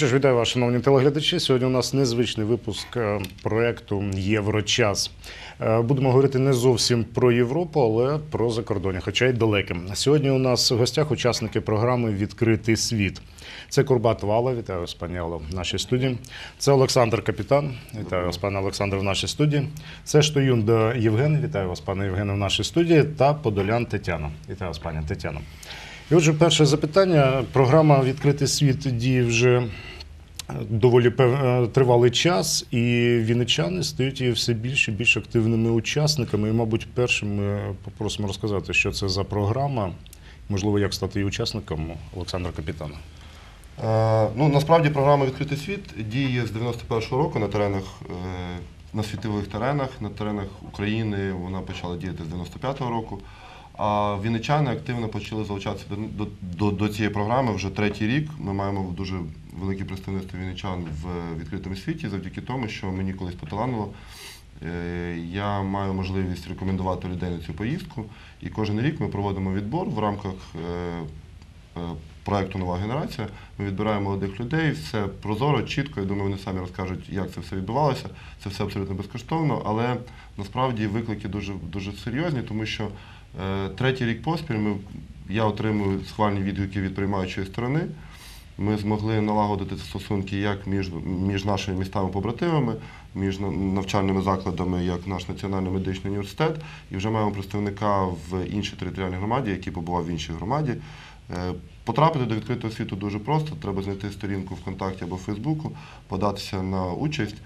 Що ж, вітаю вас, шановні телеглядачі. Сьогодні у нас незвичний випуск е, проекту Єврочас. Е, Будемо говорити не зовсім про Європу, але про закордоння, хоча й далеким. Сьогодні у нас в гостях учасники програми Відкритий світ. Це Курбат Вала, вітаю вас, пані Алло, в нашій студії. Це Олександр Капітан, вітаю вас, пане Олександр, в нашій студії. Це Штоюнда Євген, вітаю вас, пане Євгене, в нашій студії. Та Подолян Тетяна. Вітаю вас, пані Тетяна. І отже, перше запитання. Програма Відкритий світ діє вже доволі е, тривалий час, і вінничани стають все більш і більш активними учасниками. І, мабуть, першим ми попросимо розказати, що це за програма, можливо, як стати її учасником Олександра Капітана. Е, Ну, насправді програма Відкритий світ діє з 91-го року на теренах, е, на світових теренах, на теренах України вона почала діяти з 95-го року. А вінничани активно почали залучатися до, до, до, цієї програми вже третій рік. Ми маємо дуже велике представництво вінничан в відкритому світі завдяки тому, що мені колись поталанило. Е, Я маю можливість рекомендувати людей на цю поїздку. І кожен рік ми проводимо відбор в рамках е, е, проекту Нова генерація. Ми відбираємо молодих людей, все прозоро, чітко. Я думаю, вони самі розкажуть, як це все відбувалося. Це все абсолютно безкоштовно, але насправді виклики дуже, дуже серйозні, тому що третій рік поспіль ми, я отримую схвальні відгуки від приймаючої сторони. Ми змогли налагодити стосунки як між, між нашими містами-побратимами, між навчальними закладами, як наш Національний медичний університет, і вже маємо представника в іншій територіальній громаді, який побував в іншій громаді. Е, Потрапити до відкритого світу дуже просто. Треба знайти сторінку ВКонтакті або Фейсбуку, податися на участь.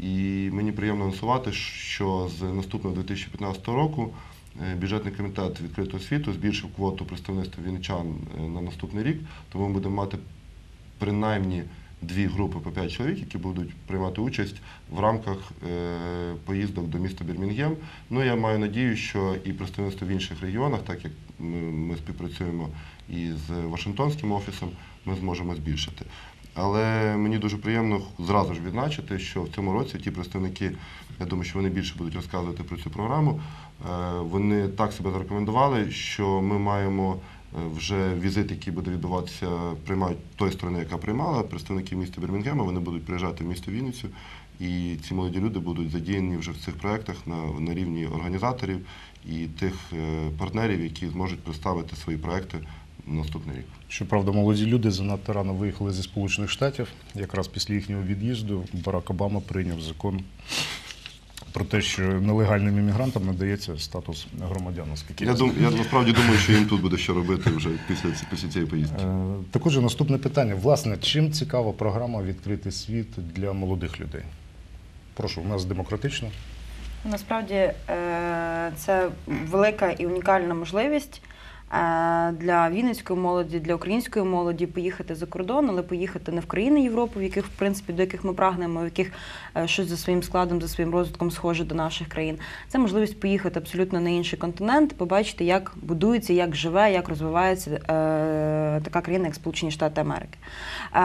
І мені приємно анонсувати, що з наступного 2015 року е, бюджетний комітет відкритого світу збільшив квоту представництва вінничан е, на наступний рік, тому ми будемо мати принаймні дві групи по п'ять чоловік, які будуть приймати участь в рамках е, поїздок до міста Бірмінгем. Ну я маю надію, що і представництво в інших регіонах, так як ми, співпрацюємо із Вашингтонським офісом, ми зможемо збільшити. Але мені дуже приємно зразу ж відзначити, що в цьому році ті представники, я думаю, що вони більше будуть розказувати про цю програму. Е, Вони так себе зарекомендували, що ми маємо е, вже візит, який буде відбуватися, приймають тої сторони, яка приймала представники міста Бірмінгема. Вони будуть приїжджати в місто Вінницю, і ці молоді люди будуть задіяні вже в цих проєктах на, на рівні організаторів і тих е, партнерів, які зможуть представити свої проекти наступний рік. Щоправда, молоді люди занадто рано виїхали зі Сполучених Штатів. Якраз після їхнього від'їзду Барак Обама прийняв закон про те, що нелегальним іммігрантам надається статус громадян, наскільки Я, дум, я насправді думаю, що їм тут буде що робити вже після, після цієї поїздки. Е, Також наступне питання. Власне, чим цікава програма Відкритий світ для молодих людей? Прошу, у нас демократично. Насправді е, це велика і унікальна можливість для вінницької молоді, для української молоді поїхати за кордон, але поїхати не в країни Європи, в яких в принципі до яких ми прагнемо, в яких е, щось за своїм складом, за своїм розвитком схоже до наших країн. Це можливість поїхати абсолютно на інший континент, побачити, як будується, як живе, як розвивається е, така країна, як Сполучені Штати Америки. Е,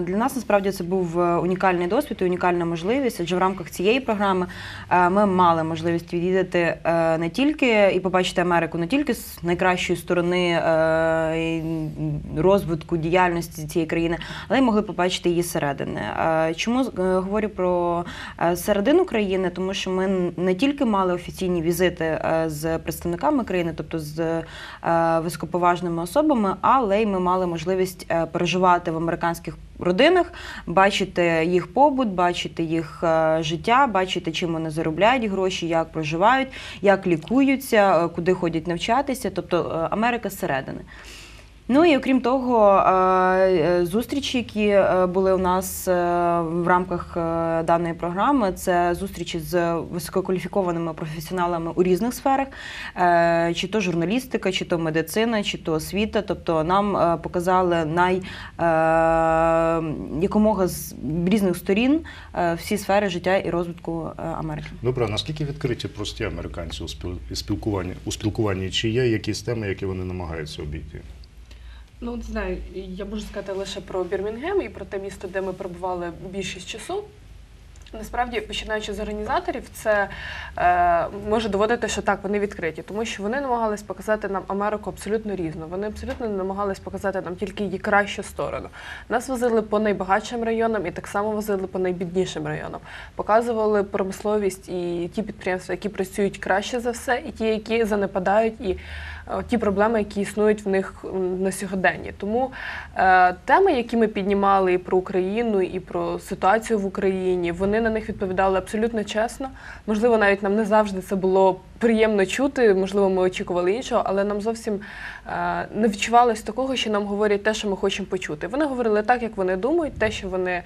Для нас насправді це був е, унікальний досвід і унікальна можливість, адже в рамках цієї програми е, ми мали можливість відвідати е, не тільки і побачити Америку не тільки з найкращої сторони е, розвитку діяльності цієї країни, але й могли побачити її середини. Е, Чому е, говорю про середину країни? Тому що ми не тільки мали офіційні візити з представниками країни, тобто з високоповажними особами, але й ми мали можливість переживати в американських родинах, бачити їх побут, бачити їх е, життя, бачити, чим вони заробляють гроші, як проживають, як лікуються, е, куди ходять навчатися, тобто е, Америка зсередини. Ну і окрім того, е, е, зустрічі, які е, були у нас в рамках даної програми, це зустрічі з висококваліфікованими професіоналами у різних сферах, чи то журналістика, чи то медицина, чи то освіта. Тобто нам показали най якомога з різних сторін всі сфери життя і розвитку Америки. Добре, а наскільки відкриті прості американці у спілкуванні, у спілкуванні? Чи є якісь теми, які вони намагаються обійти? Ну, не знаю, я можу сказати лише про Бірмінгем і про те місто, де ми перебували більшість часу. Насправді, починаючи з організаторів, це е, може доводити, що так, вони відкриті, тому що вони намагались показати нам Америку абсолютно різну. Вони абсолютно не намагались показати нам тільки її кращу сторону. Нас возили по найбагатшим районам і так само возили по найбіднішим районам. Показували промисловість і ті підприємства, які працюють краще за все, і ті, які занепадають, і ті проблеми, які існують в них на сьогоденні. Тому е, теми, які ми піднімали і про Україну, і про ситуацію в Україні, вони на них відповідали абсолютно чесно. Можливо, навіть нам не завжди це було приємно чути. Можливо, ми очікували іншого, але нам зовсім е, не відчувалось такого, що нам говорять те, що ми хочемо почути. Вони говорили так, як вони думають, те, що вони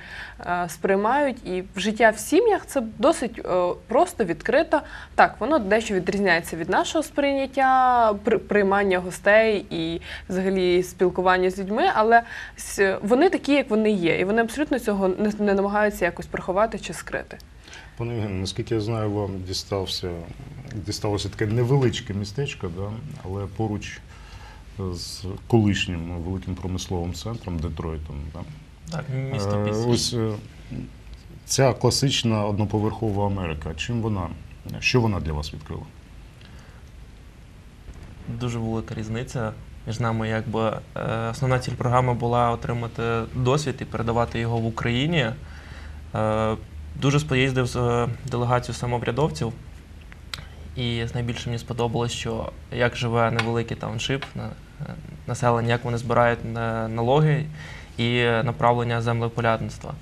е, сприймають, і в життя в сім'ях це досить е, просто відкрито. Так, воно дещо відрізняється від нашого сприйняття, при- приймання гостей і взагалі спілкування з людьми, але вони такі, як вони є, і вони абсолютно цього не намагаються якось приховати чи скрити. Пане Євгене, наскільки я знаю, вам дістався, дісталося таке невеличке містечко, да? але поруч з колишнім великим промисловим центром Детройтом. Да? Так, місто Е, Ось е, ця класична одноповерхова Америка. Чим вона? Що вона для вас відкрила? Дуже велика різниця між нами. Якби е, основна ціль програми була отримати досвід і передавати його в Україні. Е, дуже поїздив з е, делегацією самоврядовців. І найбільше мені сподобалось, що як живе невеликий тауншип, е, населення, як вони збирають налоги і направлення землепорядництва.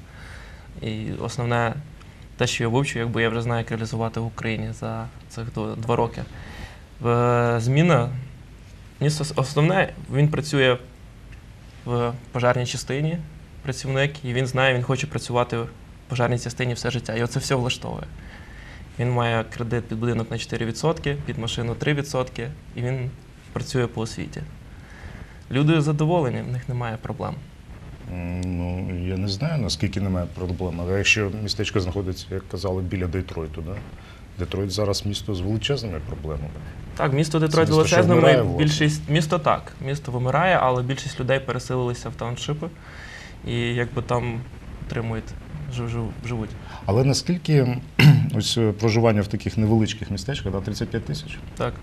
І основне те, що я вивчу, якби я вже знаю, як реалізувати в Україні за цих два роки. Зміна основне, він працює в пожарній частині, працівник, і він знає, він хоче працювати пожарній частині все життя. І оце все влаштовує. Він має кредит під будинок на 4%, під машину 3%, і він працює по освіті. Люди задоволені, в них немає проблем. Ну, я не знаю, наскільки немає проблем. Але якщо містечко знаходиться, як казали, біля Детройту, да? Детройт зараз місто з величезними проблемами. Так, місто Детройт місто, що величезне, вмирає, ми власне. більшість місто так. Місто вимирає, але більшість людей переселилися в тауншипи і якби там отримують, живуть. Але наскільки ось е, проживання в таких невеличких містечках, да, 35 тисяч, Так.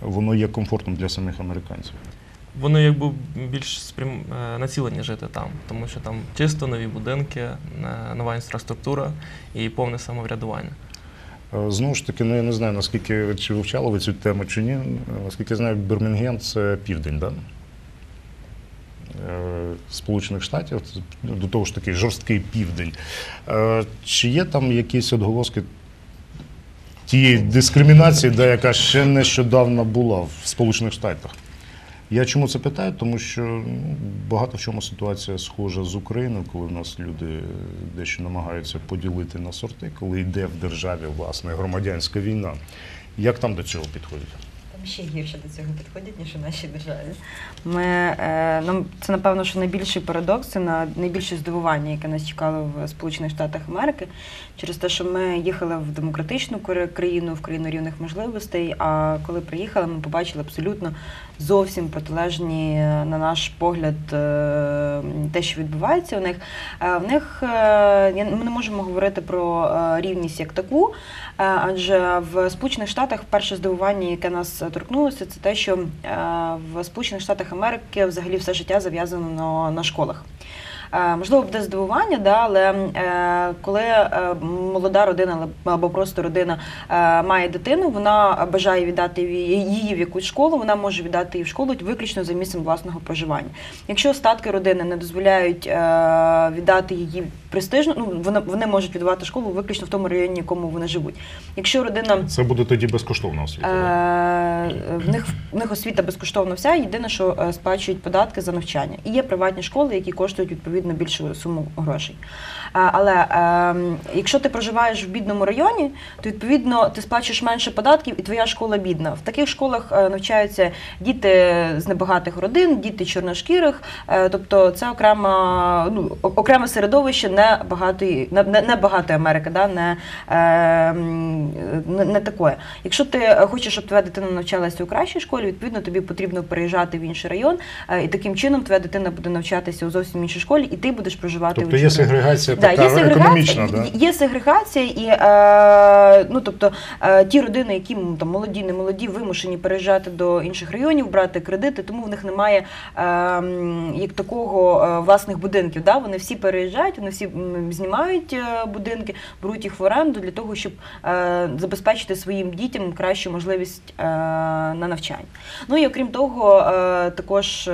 воно є комфортним для самих американців. Вони якби більш спрям... е, націлені жити там, тому що там чисто нові будинки, е, нова інфраструктура і повне самоврядування. Знову ж таки, ну я не знаю, наскільки чи вивчали ви цю тему чи ні. Наскільки я знаю, Бірмінгем це південь, да? Е, Сполучених Штатів, ну, до того ж такий жорсткий південь. Е, Чи є там якісь відголоски тієї дискримінації, де яка ще нещодавно була в Сполучених Штатах? Я чому це питаю? Тому що ну, багато в чому ситуація схожа з Україною, коли в нас люди дещо намагаються поділити на сорти, коли йде в державі власне громадянська війна. Як там до цього підходять? Ще гірше до цього підходять, ніж у нашій державі. Ми, е, нам, це, напевно, що найбільший парадокс, це на найбільше здивування, яке нас чекало в Сполучених Штатах Америки, через те, що ми їхали в демократичну країну, в країну рівних можливостей. А коли приїхали, ми побачили абсолютно зовсім протилежні, е, на наш погляд, е, те, що відбувається у них. В них ми не можемо говорити про рівність як таку, адже в Сполучених Штатах перше здивування, яке нас торкнулося, це те, що е, в Сполучених Штатах Америки взагалі все життя зав'язано на, на школах. Е, Можливо, буде здивування, да, але е, коли е, молода родина або- просто родина е, має дитину, вона бажає віддати її в якусь школу, вона може віддати її в школу виключно за місцем власного проживання. Якщо остатки родини не дозволяють е, віддати її престижно, ну вони, вони можуть віддавати школу виключно в тому районі, в якому вони живуть. Якщо родина Це буде тоді безкоштовна освіта. Е, В них в них освіта безкоштовна вся. Єдине, що сплачують податки за навчання. І є приватні школи, які коштують відповідно більшу суму грошей. Е, Але е, якщо ти проживаєш в бідному районі, то відповідно ти сплачуєш менше податків, і твоя школа бідна. В таких школах е, навчаються діти з небагатих родин, діти чорношкірих. Е, Тобто це окрема, ну, окреме середовище не багатої, не, не, не багатої Америки, да? не, е, не, не такое. Якщо ти хочеш, щоб твоя дитина навчалася у кращій школі, відповідно тобі потрібно переїжджати в інший район, і таким чином твоя дитина буде навчатися у зовсім іншій школі, і ти будеш проживати Тобто у є сегрегація Да, така є сегрегація, економічна, да? є сегрегація, і е, ну тобто е, ті родини, які там молоді, не молоді, вимушені переїжджати до інших районів, брати кредити, тому в них немає е, як такого е, власних будинків. Да? Вони всі переїжджають, вони всі знімають е, будинки, беруть їх в оренду для того, щоб е, забезпечити своїм дітям кращу можливість е, на навчання. Ну і окрім того, е, також е,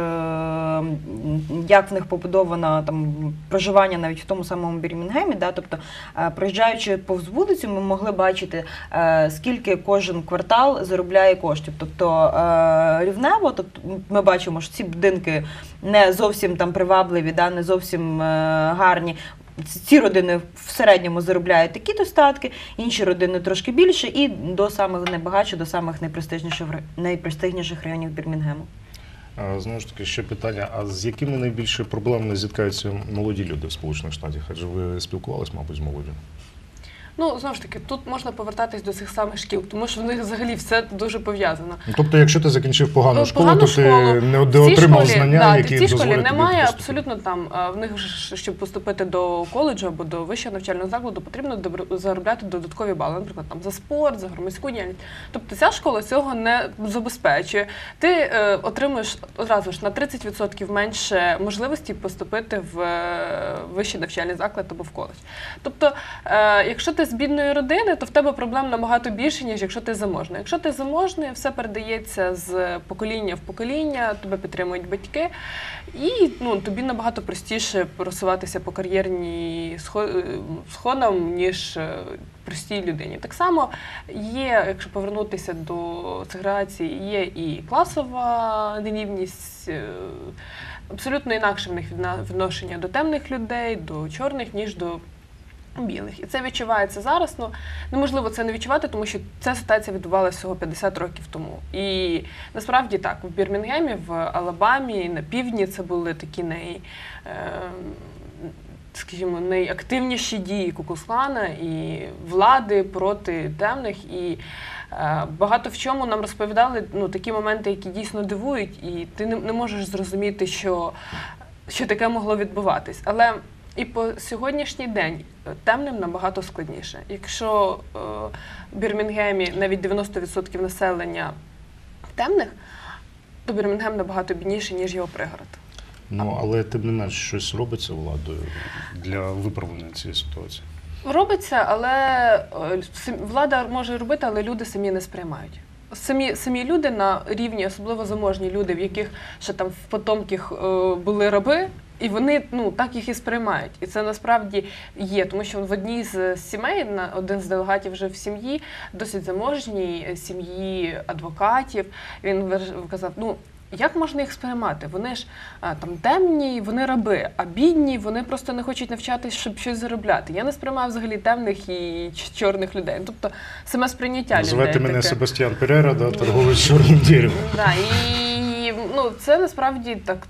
як в них побудовано там проживання навіть в тому самому Бірмінгемі, да, тобто е, проїжджаючи повз вулицю, ми могли бачити, е, скільки кожен квартал заробляє коштів. Тобто е, рівнево, тобто ми бачимо, що ці будинки не зовсім там привабливі, да, не зовсім гарні. Ці родини в середньому заробляють такі достатки, інші родини трошки більше, і до самих найбагатших, до самих найпрестижніших найпрестижніших районів Бірмінгему. Знову ж таки, ще питання: а з якими найбільше проблемами зіткаються молоді люди в Сполучених Штатах? Адже ви спілкувались, мабуть, з молоддю? Ну знову ж таки, тут можна повертатись до цих самих шкіл, тому що в них взагалі все дуже пов'язано. Ну, тобто, якщо ти закінчив погану Ну, школу, погану то ти школу. не В од- отримав школі, знання, да, які в цій школі немає абсолютно там. В них щоб поступити до коледжу або до вищого навчального закладу, потрібно заробляти додаткові бали, наприклад, там за спорт, за громадську діяльність. Тобто ця школа цього не забезпечує. Ти е, отримуєш одразу ж на 30% менше можливості поступити в е, вищий навчальний заклад або в коледж. Тобто, е, якщо ти з бідної родини, то в тебе проблем набагато більше, ніж якщо ти заможний. Якщо ти заможний, все передається з покоління в покоління, тебе підтримують батьки, і ну, тобі набагато простіше просуватися по кар'єрній е, сходам, ніж е, простій людині. Так само є, якщо повернутися до сегрегації, є і класова нерівність. е, Абсолютно інакше в них відношення до темних людей, до чорних, ніж до білих. І це відчувається зараз. Ну неможливо це не відчувати, тому що ця ситуація відбувалася всього 50 років тому. І насправді так, в Бірмінгемі, в Алабамі, на півдні це були такі най. Е, Скажімо, найактивніші дії Кукуслана і влади проти темних. І е, багато в чому нам розповідали ну, такі моменти, які дійсно дивують, і ти не, не можеш зрозуміти, що, що таке могло відбуватись. Але і по сьогоднішній день е, темним набагато складніше. Якщо е, в Бірмінгемі навіть 90% населення темних, то Бірмінгем набагато бідніший, ніж його пригород. Ну, але тим не менш, щось робиться владою для виправлення цієї ситуації. Робиться, але е, влада може робити, але люди самі не сприймають. Самі, самі люди на рівні, особливо заможні люди, в яких ще там в потомках були раби, і вони ну так їх і сприймають. І це насправді є, тому що в одній з сімей один з делегатів вже в сім'ї, досить заможній е, сім'ї адвокатів. Він вказав: ну. Як можна їх сприймати? Вони ж а, там темні, вони раби, а бідні, вони просто не хочуть навчатись, щоб щось заробляти. Я не сприймаю взагалі темних і чорних людей. Тобто саме сприйняття людей. мене таке. Себастьян Перера, да, торговець чорним деревом. Да, і ну, це насправді так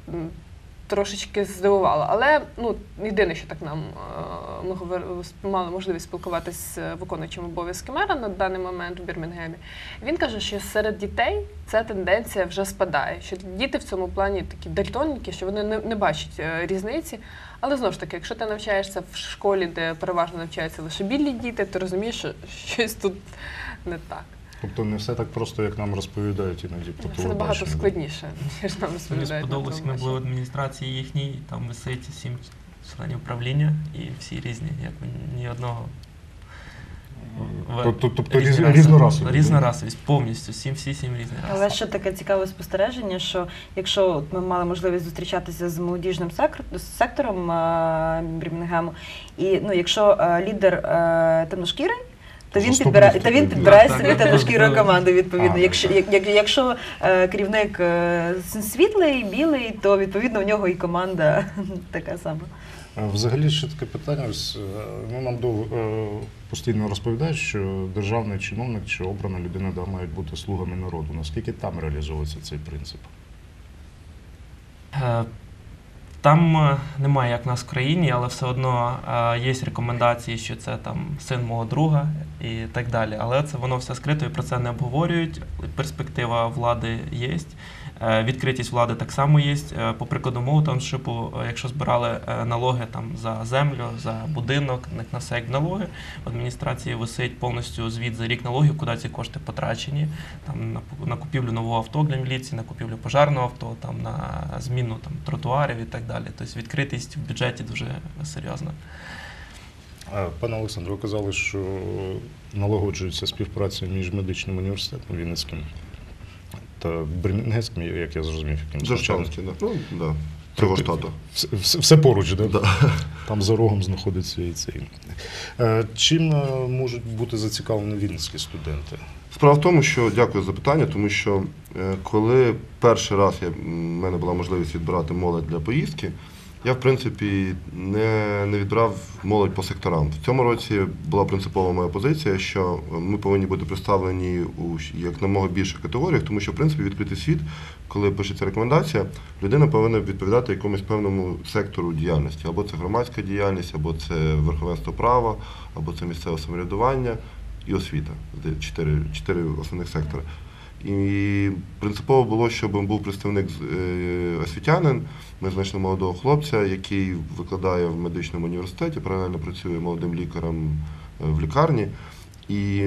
трошечки здивувало. Але ну, єдине, що так нам е, ми говор... мали можливість спілкуватися з виконуючим обов'язки мера на даний момент у Бірмінгемі. Він каже, що серед дітей ця тенденція вже спадає. Що діти в цьому плані такі дальтоніки, що вони не, не бачать е, різниці. Але знову ж таки, якщо ти навчаєшся в школі, де переважно навчаються лише білі діти, ти розумієш, що щось тут не так. Тобто не все так просто, як нам розповідають іноді по Це набагато телебаченню. складніше, ніж нам Мені розповідають. на сподобалось, ми були в телебаченні. адміністрації їхній, там висить сім членів правління і всі різні, як ні одного. в- Тобто- тобто різні різ- раси. різнорасові, Різнорасові, повністю, всім, всі сім різні раси. Але ще таке цікаве спостереження, що якщо от ми мали можливість зустрічатися з молодіжним сектор- сектором е, Бірмінгему, і ну, якщо е, лідер е, темношкірий, то він підбирає, то він підбирає Так, собі так, темношкіру так. команду. Відповідно, А, якщо так. як, як- якщо е, керівник е, світлий, білий, то відповідно в нього і команда така сама. Взагалі ще таке питання. Ось, е, Ну, нам дов- е, постійно розповідають, що державний чиновник чи обрана людина да, мають бути слугами народу. Наскільки там реалізовується цей принцип? Там е, немає як нас в країні, але все одно е, є рекомендації, що це там син мого друга і так далі. Але це воно все скрито і про це не обговорюють. Перспектива влади є. Е, Відкритість влади так само є. Е, По прикладу мого тауншипу, е, якщо збирали налоги там за землю, за будинок, на- все налоги, в адміністрації висить повністю звіт за рік налогів, куди ці кошти потрачені. Там на, на купівлю нового авто для міліції, на купівлю пожарного авто, там на зміну там тротуарів і так далі. Тобто відкритість в бюджеті дуже серйозна. Пане Олександре, ви казали, що налагоджується співпраця між медичним університетом Вінницьким та Бремінгенським, як я зрозумів, яким Державський, да. Ну, да. Цього штату. Все, все, все поруч, да? Да. там за рогом знаходиться і цей. Е, Чим е, можуть бути зацікавлені вінницькі студенти? Справа в тому, що дякую за питання, тому що е, коли перший раз я, в мене була можливість відбирати молодь для поїздки, я в принципі не, не відбирав молодь по секторам. В цьому році була принципова моя позиція, що ми повинні бути представлені у як намога більших категоріях, тому що в принципі відкритий світ, коли пишеться рекомендація, людина повинна відповідати якомусь певному сектору діяльності. Або це громадська діяльність, або це верховенство права, або це місцеве самоврядування і освіта. Чотири, чотири основних сектори. І принципово було, щоб був представник е, освітянин. Знайшли молодого хлопця, який викладає в медичному університеті, паралельно працює молодим лікарем е, в лікарні. І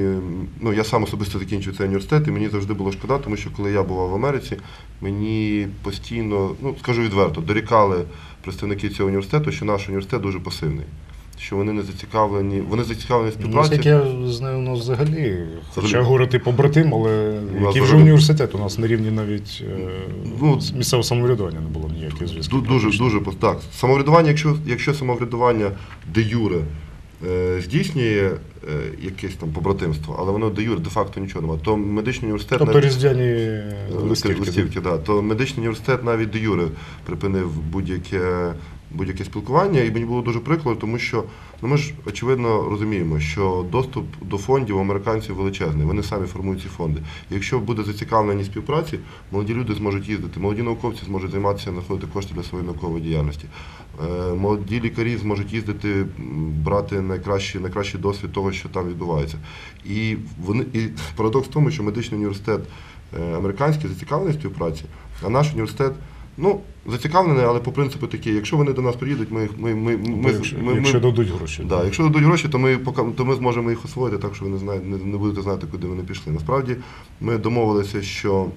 ну, я сам особисто закінчив цей університет, і мені завжди було шкода, тому що коли я бував в Америці, мені постійно, ну скажу відверто, дорікали представники цього університету, що наш університет дуже пасивний, що вони не зацікавлені, вони зацікавлені в Ну, співпраці. Я знаю, у нас взагалі, хоча Взагалі. говорити побратим, але нас який вже взагалі- університет, у нас на рівні навіть е, Ну, з місцевого самоврядування не було ніяких зв'язків. Ду- Дуже, дуже пос- так. Самоврядування, якщо, якщо самоврядування де юре е, здійснює е, якесь там побратимство, але воно де юре де-факто нічого немає, то медичний університет Тобто навіть- різдвяні Е, листівки. листівки, да. то медичний університет навіть де юре припинив будь-яке будь-яке спілкування, і мені було дуже прикро, тому що ну ми ж очевидно розуміємо, що доступ до фондів у американців величезний. Вони самі формують ці фонди. І якщо буде зацікавлені співпраці, молоді люди зможуть їздити, молоді науковці зможуть займатися, знаходити кошти для своєї наукової діяльності. Е, Молоді лікарі зможуть їздити, брати найкращий, найкращий досвід того, що там відбувається. І вони і парадокс в тому, що медичний університет е, американський зацікавлений співпраці, а наш університет. Ну, зацікавлений, але по принципу такий, якщо вони до нас приїдуть, ми їх ми, ми, ми, якщо, ми, якщо дадуть гроші. Да, якщо дадуть гроші, то ми то ми зможемо їх освоїти так, що ви не знаєте, не, не будете знати, куди вони пішли. Насправді ми домовилися, що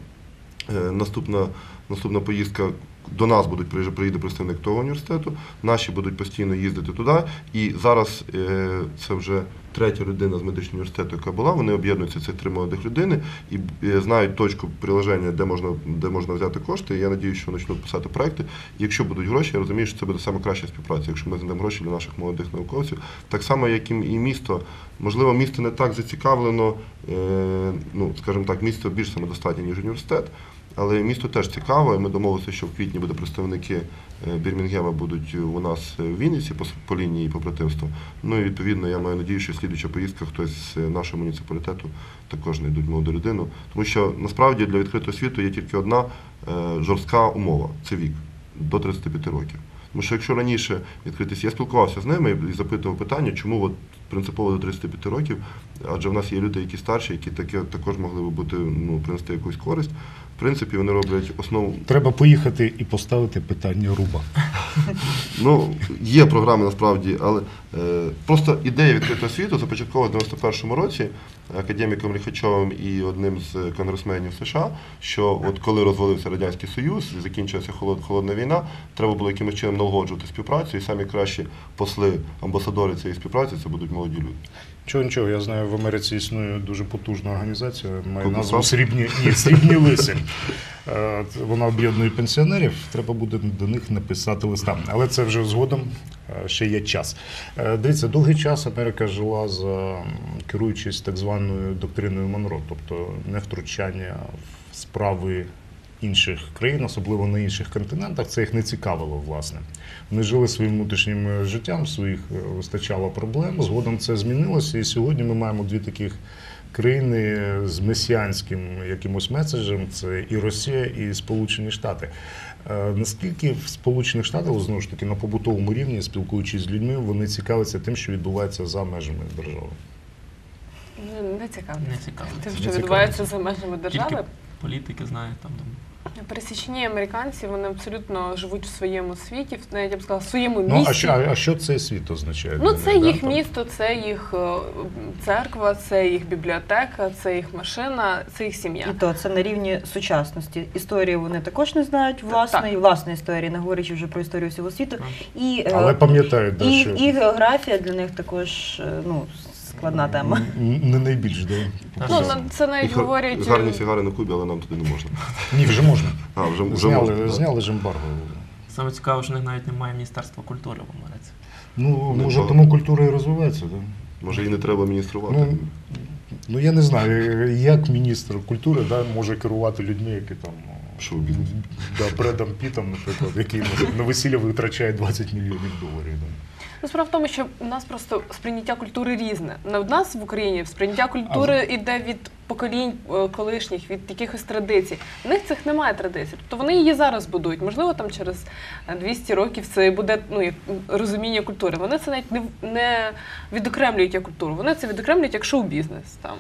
е, наступна, наступна поїздка до нас будуть приїде представник того університету, наші будуть постійно їздити туди. І зараз е, це вже третя людина з медичного університету, яка була. Вони об'єднуються цих три молодих людини і е, знають точку приложення, де можна, де можна взяти кошти. І я надію, що почнуть писати проекти. І якщо будуть гроші, я розумію, що це буде саме краща співпраця, якщо ми знайдемо гроші для наших молодих науковців. Так само, як і і місто. Можливо, місто не так зацікавлено, е, ну скажімо так, місто більш самодостатнє, ніж університет. Але місто теж цікаво, і ми домовилися, що в квітні буде представники е, Бірмінгема будуть у нас в Вінниці по, лінії побратимства. Ну і відповідно я маю надію, що слідуюча поїздка хтось з нашого муніципалітету також знайдуть молоду людину. Тому що насправді для відкритого світу є тільки одна е, жорстка умова це вік до 35 років. Тому що якщо раніше відкритись, я спілкувався з ними і запитував питання, чому от принципово до 35 років, адже в нас є люди, які старші, які таке також могли би бути ну, принести якусь користь. В принципі, вони роблять основу. Треба поїхати і поставити питання руба. Ну, є програми насправді, але е, просто ідея відкритого світу започаткована в 91-му році академіком Ліхачовим і одним з конгресменів США, що от коли розвалився Радянський Союз, і закінчилася холод, холодна війна, треба було якимось чином налагоджувати співпрацю, і самі кращі посли, амбасадори цієї співпраці це будуть молоді люди. Чого нічого, я знаю, в Америці існує дуже потужна організація, має назву Срібні, ні, Срібні лиси. Е, Вона об'єднує пенсіонерів, треба буде до них написати листа. Але це вже згодом е, ще є час. Е, Дивіться, довгий час Америка жила за керуючись так званою доктриною Монро, тобто не втручання в справи інших країн, особливо на інших континентах, це їх не цікавило, власне. Вони жили своїм внутрішнім е, життям, своїх е, вистачало проблем. Згодом це змінилося, і сьогодні ми маємо дві таких країни з месіанським якимось меседжем: це і Росія, і Сполучені Штати. Е, Наскільки в Сполучених Штатах, знову ж таки, на побутовому рівні, спілкуючись з людьми, вони цікавляться тим, що відбувається за межами держави? Не цікаво. Не цікаво. Тим, що відбувається за межами держави. Тільки політики знають там. там Пересічні американці вони абсолютно живуть в своєму світі, в- навіть я б сказала, в своєму Ну, місті. а що, а що цей світ означає? Ну, це да, їх там? місто, це їх е, церква, це їх бібліотека, це їх машина, це їх сім'я. І то це на рівні сучасності. Історії вони також не знають власної, Так. власної історії, не говорячи вже про історію всього світу. І, е, Але пам'ятають, да, і, що і географія для них також е, ну, складна тема. не найбільш, да. Так. Ну, це навіть говорять. гарні е, сігари на Кубі, але нам туди не можна. Ні, вже можна. А, вже, вже Зняли, можна. зняли ж ембарго. Саме цікаво, що в них навіть немає Міністерства культури в Америці. Ну, Не може, тому культура і розвивається, так? Може, і не треба мініструвати. Ну, ну я не знаю, як міністр культури да, може керувати людьми, які там Шоу-бізнес. да, Бредом Пітом, наприклад, який на весілля витрачає 20 мільйонів доларів. Да. Ну, справа в тому, що у нас просто сприйняття культури різне. На в нас в Україні сприйняття культури йде від поколінь е, колишніх, від якихось традицій. В них цих немає традицій. Тобто вони її зараз будують. Можливо, там через е, 200 років це буде ну, як розуміння культури. Вони це навіть не, не відокремлюють як культуру. Вони це відокремлюють як шоу-бізнес. Там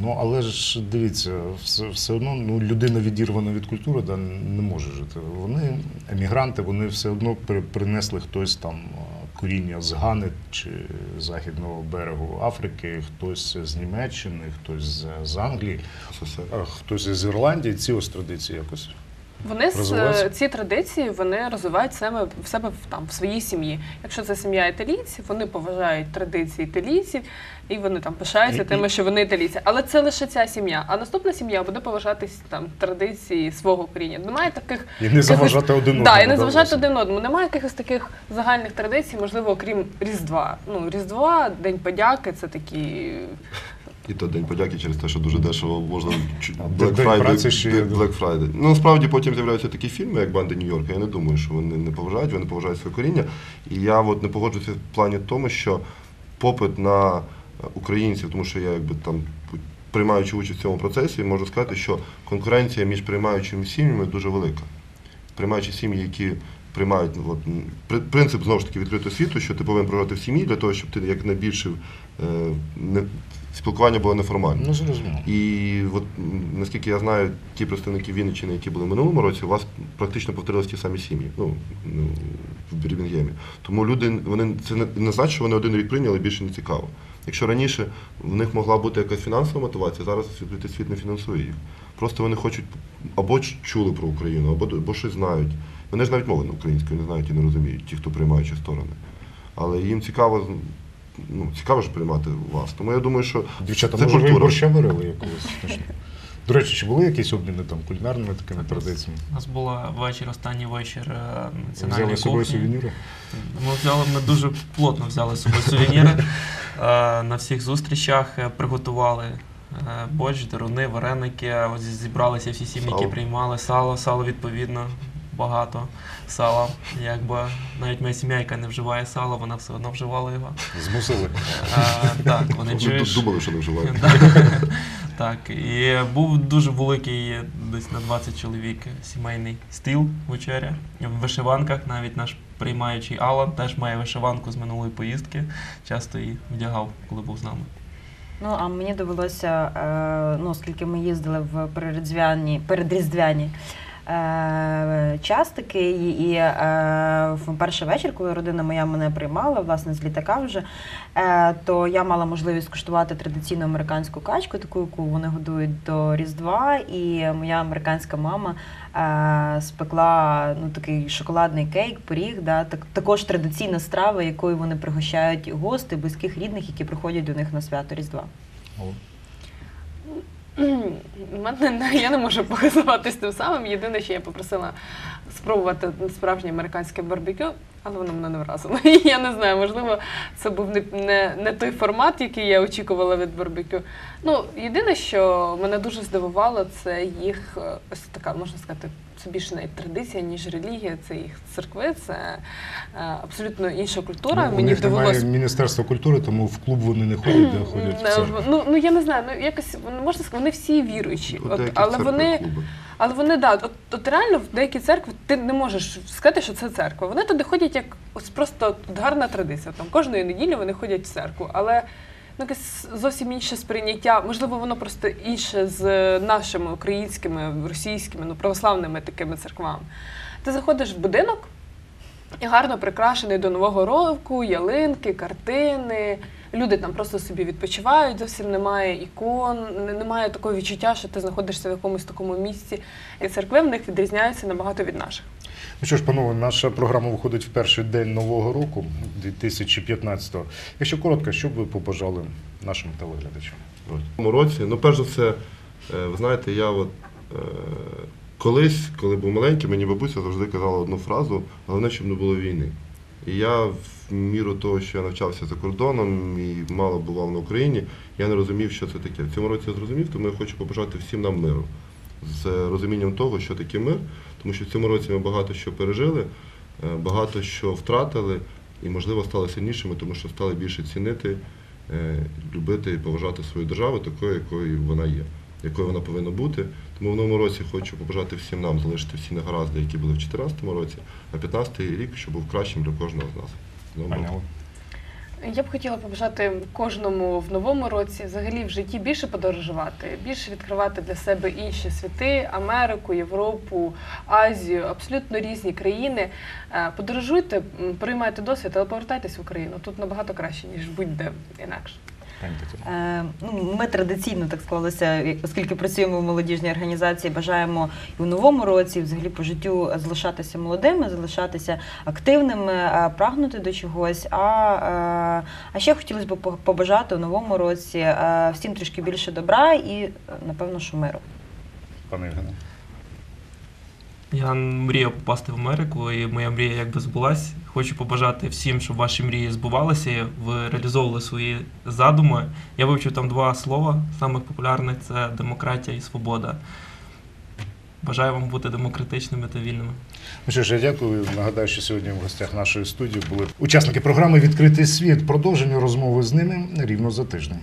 Ну, але ж дивіться, все, все одно ну, людина відірвана від культури да, не може жити. Вони емігранти, вони все одно при- принесли хтось там а, коріння з Гани чи Західного берегу Африки, хтось з Німеччини, хтось з, Англії, хтось з Ірландії. Ці ось традиції якось. Вони з- Розвиваються? ці традиції вони розвивають себе в себе там в своїй сім'ї. Якщо це сім'я італійців, вони поважають традиції італійців і вони там пишаються І- тими, що вони італійці. Але це лише ця сім'я. А наступна сім'я буде поважати там традиції свого коріння. Немає таких І не заважати один одному. да, і не заважати один одному. Немає якихось таких загальних традицій, можливо, окрім Різдва. Ну Різдва, День подяки це такі. І то День подяки через те, що дуже дешево можна Black Friday, Black- Friday. Ну, насправді потім з'являються такі фільми, як Банди Нью-Йорка. Я не думаю, що вони не поважають, вони поважають своє коріння. І я от не погоджуюся в плані тому, що попит на е, українців, тому що я якби там приймаючи участь в цьому процесі, можу сказати, що конкуренція між приймаючими сім'ями дуже велика. Приймаючі сім'ї, які приймають ну, от, принцип знову ж таки відкритого світу, що ти повинен проживати в сім'ї для того, щоб ти якнайбільше е, не, спілкування було неформальне. Ну, зрозуміло. І от наскільки я знаю, ті представники Вінниччини, які були в минулому році, у вас практично повторились ті самі сім'ї. Ну, ну в Бірмінгемі. Тому люди вони це не, не значить, що вони один рік прийняли, більше не цікаво. Якщо раніше в них могла бути якась фінансова мотивація, зараз відкритий світ не фінансує їх. Просто вони хочуть або чули про Україну, або, або щось знають. Вони ж навіть мови української не знають і не розуміють, ті, хто приймаючі сторони. Але їм цікаво, ну, цікаво ж приймати вас. Тому я думаю, що Дівчата, це може, ви борща варили якогось? До речі, чи були якісь обміни там кулінарними такими традиціями? У нас була вечір, останній вечір е, національної Взяли з собою кухні. сувеніри? Ми взяли, ми дуже плотно взяли з собою сувеніри. Е, На всіх зустрічах е, приготували борщ, деруни, вареники. Ось Зібралися всі сім'ї, які приймали сало, сало відповідно. Багато сала. Якби навіть моя сім'я, яка не вживає сало, вона все одно вживала його. Змусили. Е, так, вони Вони чуєш. думали, що не вживають. Так, і був дуже великий, десь на 20 чоловік сімейний стіл вечеря. В вишиванках навіть наш приймаючий Алан теж має вишиванку з минулої поїздки. Часто її вдягав, коли був з нами. Ну а мені довелося, е, ну оскільки ми їздили в передріздвяні, передріздвяні частики, і, е, в перший вечір, коли родина моя мене приймала, власне, з літака вже, е, то я мала можливість куштувати традиційну американську качку, таку, яку вони годують до Різдва. І моя американська мама е, спекла ну, такий шоколадний кейк, пиріг, да, так, також традиційна страва, якою вони пригощають гостей, близьких рідних, які приходять до них на свято Різдва. Мене я не можу похизуватись тим самим. Єдине, що я попросила спробувати справжнє американське барбекю, але воно мене не вразило. Я не знаю, можливо, це був не, не, не той формат, який я очікувала від барбекю. Ну, єдине, що мене дуже здивувало, це їх е, ось така, можна сказати, це більше навіть традиція, ніж релігія, це їх церкви, це е, абсолютно інша культура. Ну, у Мені них немає довелось Міністерства культури, тому в клуб вони не ходять, де ходять в Е, церкву. Ну, ну я не знаю, ну якось можна сказати, вони всі віруючі. От От, але вони, клуби. Але вони да, от, от реально в деякі церкви ти не можеш сказати, що це церква. Вони туди ходять як ось просто от гарна традиція. Там кожної неділі вони ходять в церкву. Але ну, якесь зовсім інше сприйняття. Можливо, воно просто інше з нашими українськими, російськими, ну православними такими церквами. Ти заходиш в будинок і гарно прикрашений до Нового року, ялинки, картини. Люди там просто собі відпочивають, зовсім немає ікон, немає такого відчуття, що ти знаходишся в якомусь такому місці. І церкви в них відрізняються набагато від наших. Ну що ж, панове, наша програма виходить в перший день нового року 2015-го. Якщо коротко, що б ви побажали нашим телеглядачам? В цьому році, ну, перш за все, е, ви знаєте, я от е, колись, коли був маленький, мені бабуся завжди казала одну фразу: головне, щоб не було війни. І я міру того, що я навчався за кордоном і мало бував на Україні, я не розумів, що це таке. В цьому році я зрозумів, тому я хочу побажати всім нам миру. З розумінням того, що таке мир, тому що в цьому році ми багато що пережили, е, багато що втратили і, можливо, стали сильнішими, тому що стали більше цінити е, любити і поважати свою державу такою, якою вона є, якою вона повинна бути. Тому в новому році хочу побажати всім нам залишити всі негаразди, які були в 2014 році, а 2015 рік, щоб був кращим для кожного з нас. Пані Я б хотіла побажати кожному в новому році взагалі в житті більше подорожувати, більше відкривати для себе інші світи, Америку, Європу, Азію, абсолютно різні країни. Е, Подорожуйте, приймайте досвід, але повертайтесь в Україну. Тут набагато краще, ніж будь-де інакше. Е, ну, ми традиційно так склалося, оскільки працюємо в молодіжній організації, бажаємо і у новому році, і взагалі по життю залишатися молодими, залишатися активними, е, прагнути до чогось. А, е, а ще хотілося б побажати у новому році всім трішки більше добра і, напевно, що миру. Пане Євгене. Я мріяв попасти в Америку, і моя мрія якби збулась. Хочу побажати всім, щоб ваші мрії збувалися, ви реалізовували свої задуми. Я вивчив там два слова, самих популярних це демократія і свобода. Бажаю вам бути демократичними та вільними. Ну що ж, я дякую. Нагадаю, що сьогодні в гостях нашої студії були учасники програми Відкритий світ. Продовження розмови з ними рівно за тиждень.